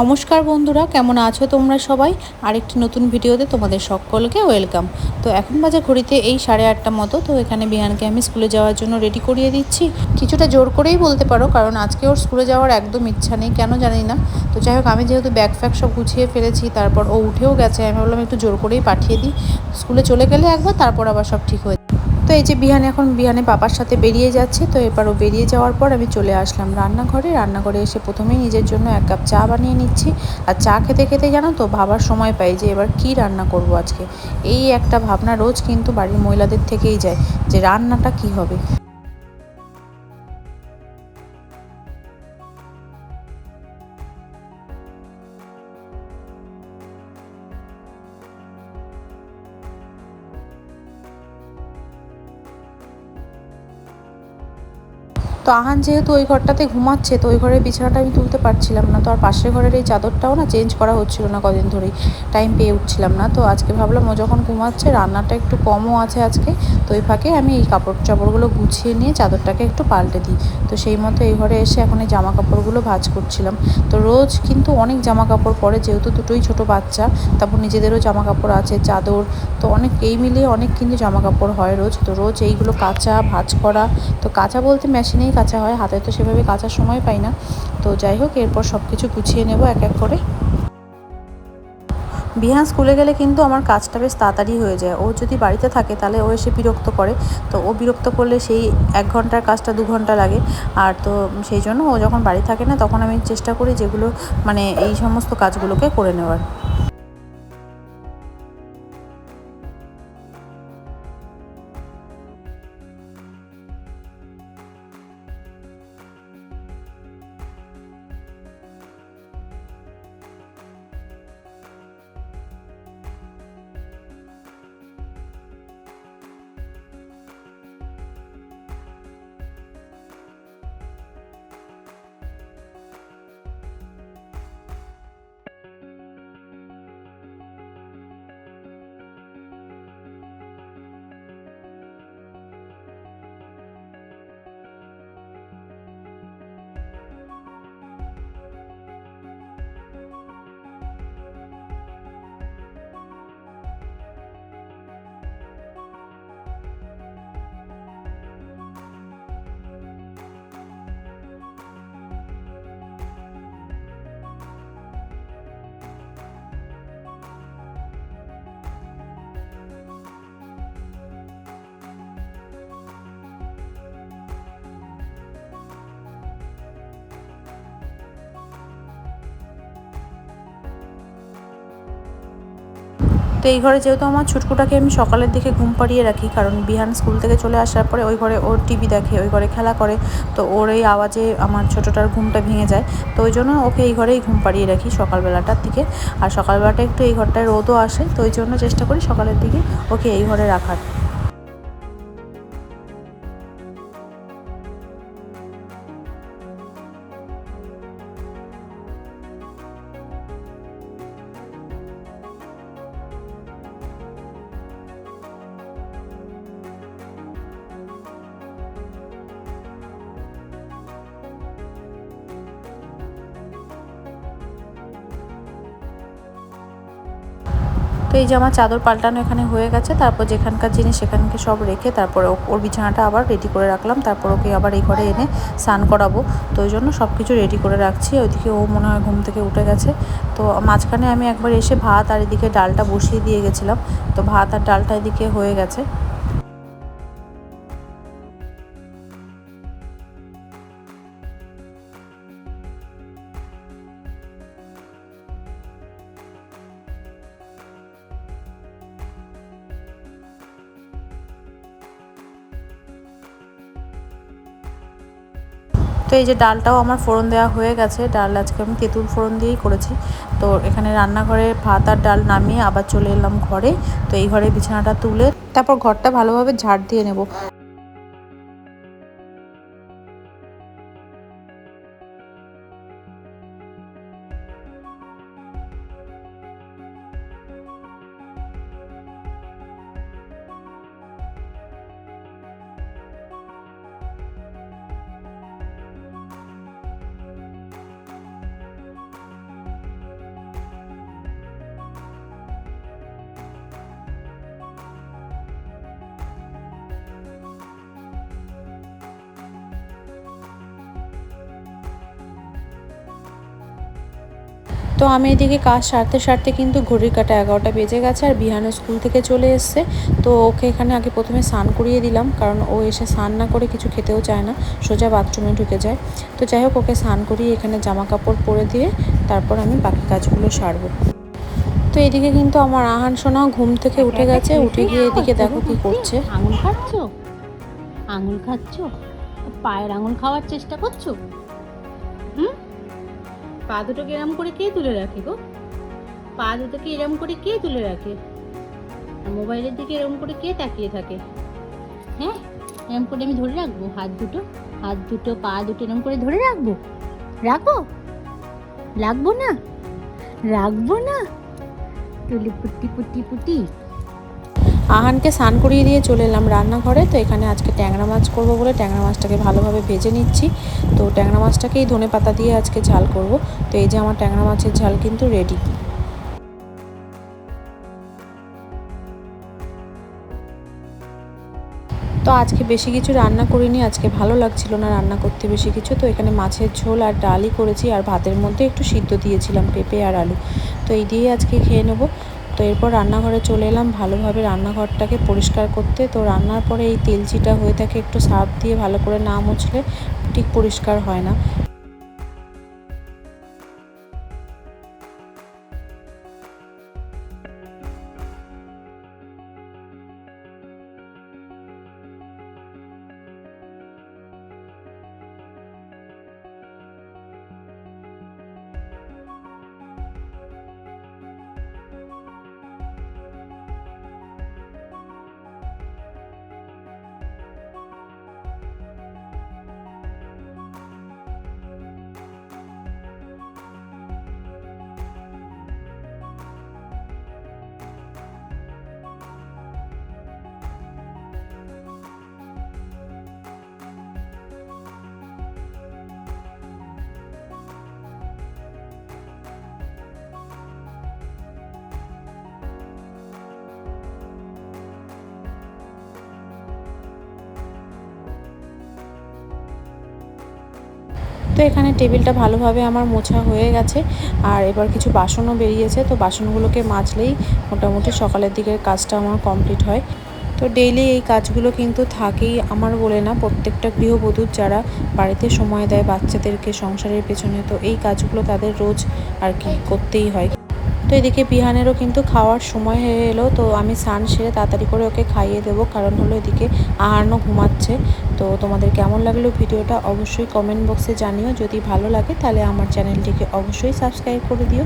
নমস্কার বন্ধুরা, কেমন আছো তোমরা সবাই? আরেকটি নতুন ভিডিওতে তোমাদের সকলকে ওয়েলকাম। তো এখন বাজে ঘড়িতে এই সাড়ে আটটা মতো, তো এখানে বিহানকে আমি স্কুলে যাওয়ার জন্য রেডি করিয়ে দিচ্ছি। কিছুটা জোর করেই বলতে পারো, কারণ আজকে ওর স্কুলে যাওয়ার একদম ইচ্ছা নেই, কেন জানি না। তো যাই হোক, আমি যেহেতু ব্যাগ ফ্যাগ সব গুছিয়ে ফেলেছি, তারপর ও উঠেও গেছে, আমি ভাবলাম একটু জোর করেই পাঠিয়ে দিই। স্কুলে চলে গেলে একবার, তারপর আবার সব ঠিক হয়ে তো এই যে বিহান এখন বিহানে বাবার সাথে বেরিয়ে যাচ্ছে, তো এবার ও বেরিয়ে যাওয়ার পর আমি চলে আসলাম রান্নাঘরে। রান্নাঘরে এসে প্রথমেই নিজের জন্য এক কাপ চা বানিয়ে নিচ্ছি। আর চা খেতে খেতে জানো তো ভাবার সময় পাই যে এবার কি রান্না করব আজকে। এই একটা ভাবনা রোজ কিন্তু বাড়ির মহিলাদের থেকেই যায় যে রান্নাটা কি হবে। তো আহান যেহেতু ওই ঘরটাতে ঘুমাচ্ছে, তো ওই ঘরের বিছানাটা আমি তুলতে পারছিলাম না। তো আর পাশের ঘরের এই চাদরটাও না চেঞ্জ করা হচ্ছিল না কদিন ধরেই। টাইম পেয়ে উঠছিলাম না। তো আজকে ভাবলাম ও যখন ঘুমাচ্ছে, রান্নাটা একটু কমও আছে আজকে। তো ওই ফাঁকে আমি এই কাপড় চাপড়গুলো গুছিয়ে নিয়ে চাদরটাকে একটু পাল্টে দিই। তো সেই মতো এই ঘরে এসে এখন এই জামা কাপড়গুলো ভাজ করছিলাম। তো রোজ কিন্তু অনেক জামা কাপড় পরে, যেহেতু দুটোই ছোট বাচ্চা, তারপর নিজেদেরও জামা কাপড় আছে, চাদর, তো অনেক এই মিলিয়ে অনেক কিন্তু জামা কাপড় হয় রোজ। তো রোজ এইগুলো কাঁচা, ভাজ করা, তো কাঁচা বলতে মেশিনেই কাঁচা হয়, হাতে তো সেভাবে কাঁচার সময় পাই না। তো যাই হোক, এরপর সব কিছু গুছিয়ে নেব এক এক করে। বিহান স্কুলে গেলে কিন্তু আমার কাজটা বেশ তাড়াতাড়ি হয়ে যায়। ও যদি বাড়িতে থাকে, তাহলে ও এসে বিরক্ত করে। তো ও বিরক্ত করলে সেই এক ঘণ্টার কাজটা দু ঘণ্টা লাগে। আর তো সেই জন্য ও যখন বাড়ি থাকে না, তখন আমি চেষ্টা করি যেগুলো মানে এই সমস্ত কাজগুলোকে করে নেওয়ার। তো এই ঘরে যেহেতু আমার ছুটকুটাকে আমি সকালের দিকে ঘুম পাড়িয়ে রাখি, কারণ বিহান স্কুল থেকে চলে আসার পরে ওই ঘরে ওর টিভি দেখে, ওই ঘরে খেলা করে, তো ওর এই আওয়াজে আমার ছোটোটার ঘুমটা ভেঙে যায়। তো ওই জন্য ওকে এই ঘরেই ঘুম পাড়িয়ে রাখি সকালবেলাটার দিকে। আর সকালবেলাটা একটু এই ঘরটায় রোদও আসে, তো ওই জন্য চেষ্টা করি সকালের দিকে ওকে এই ঘরে রাখার। তো এই যে আমার চাদর পাল্টানো এখানে হয়ে গেছে, তারপর যেখানকার জিনিস সেখানকে সব রেখে তারপরে ওর বিছানাটা আবার রেডি করে রাখলাম, তারপর ওকে আবার এই ঘরে এনে স্নান করাবো। তো ওই জন্য সব কিছু রেডি করে রাখছি, ওইদিকে ও মনে হয় ঘুম থেকে উঠে গেছে। তো মাঝখানে আমি একবার এসে ভাত আর এদিকে ডালটা বসিয়ে দিয়ে গেছিলাম, তো ভাত আর ডালটা এদিকে হয়ে গেছে। তো এই যে ডালটাও আমার ফোড়ন দেওয়া হয়ে গেছে। ডাল আজকে আমি তেঁতুল ফোড়ন দিয়েই করেছি। তো এখানে রান্নাঘরে ভাত আর ডাল নামিয়ে আবার চলে এলাম ঘরে। তো এই ঘরে বিছানাটা তুলে তারপর ঘরটা ভালোভাবে ঝাড় দিয়ে নেব। তো আমি এদিকে কাজ সারতে সারতে কিন্তু ঘড়ির কাটা এগারোটা বেজে গেছে আর বিহানো স্কুল থেকে চলে এসছে। তো ওকে এখানে আগে প্রথমে স্নান করিয়ে দিলাম কারণ ও এসে স্নান না করে কিছু খেতেও চায় না, সোজা বাথরুমে ঢুকে যায়। তো যাই হোক, ওকে স্নান করিয়ে এখানে জামা কাপড় পরে দিয়ে তারপর আমি বাকি কাজগুলো সারবো। তো এদিকে কিন্তু আমার আহান সোনাও ঘুম থেকে উঠে গেছে, উঠে গিয়ে এদিকে দেখো কি করছে। আঙুল খাচ্ছ? আঙুল খাচ্ছ? পায়ের আঙুল খাওয়ার চেষ্টা করছ? হুম? পা দুটোকে এরম করে কে তুলে রাখে গো? পা দুটোকে এরম করে কে তুলে রাখে? মোবাইলের দিকে এরম করে কে তাকিয়ে থাকে? হ্যাঁ এরম করে আমি ধরে রাখব? হাত দুটো? হাত দুটো, পা দুটো এরম করে ধরে রাখব? রাখব? রাখব না? রাখব না? তুলি পুটি পুটি পুটি। আহানকে স্নান করিয়ে দিয়ে চলে এলাম রান্নাঘরে। তো এখানে আজকে ট্যাংরা মাছ করব বলে ট্যাংরা মাছটাকে ভালোভাবে ভেজে নিচ্ছি। তো ট্যাংরা মাছটাকেই ধনে পাতা দিয়ে আজকে ঝাল করব। তো এই যে আমার ট্যাংরা মাছের ঝাল কিন্তু রেডি তো আজকে বেশি কিছু রান্না করিনি, আজকে ভালো লাগছিল না রান্না করতে বেশি কিছু। তো এখানে মাছের ঝোল আর ডালই করেছি, আর ভাতের মধ্যে একটু সিদ্ধ দিয়েছিলাম পেঁপে আর আলু। তো এই দিয়েই আজকে খেয়ে নেব। তো এরপর রান্নাঘরে চলে এলাম। ভালোভাবে রান্নাঘরটাকে পরিষ্কার করতে। তো রান্নার পরে এই তেলচিটা হয়ে থাকে একটু সার্ফ দিয়ে ভালো করে না মুছলে ঠিক পরিষ্কার হয় না। এখানে টেবিলটা ভালোভাবে আমার মোছা হয়ে গেছে। আর এবার কিছু বাসনও বেরিয়েছে, তো বাসনগুলোকে মাজলেই মোটামুটি সকালের দিকের কাজটা আমার কমপ্লিট হয়। তো ডেইলি এই কাজগুলো কিন্তু থাকেই আমার বলে না, প্রত্যেকটা গৃহবধূর যারা বাড়িতে সময় দেয় বাচ্চাদেরকে সংসারের পেছনে, তো এই কাজগুলো তাদের রোজ আর কি করতেই হয়। তো এদিকে বিহানেরও কিন্তু খাওয়ার সময় হয়ে এলো, তো আমি স্নান সেরে তাড়াতাড়ি করে ওকে খাইয়ে দেবো, কারণ হলো এদিকে আহারও ঘুমাচ্ছে। তো তোমাদের কেমন লাগল ভিডিওটা অবশ্যই কমেন্ট বক্সে জানিও। যদি ভালো লাগে তাহলে আমার চ্যানেলটিকে অবশ্যই সাবস্ক্রাইব করে দিও।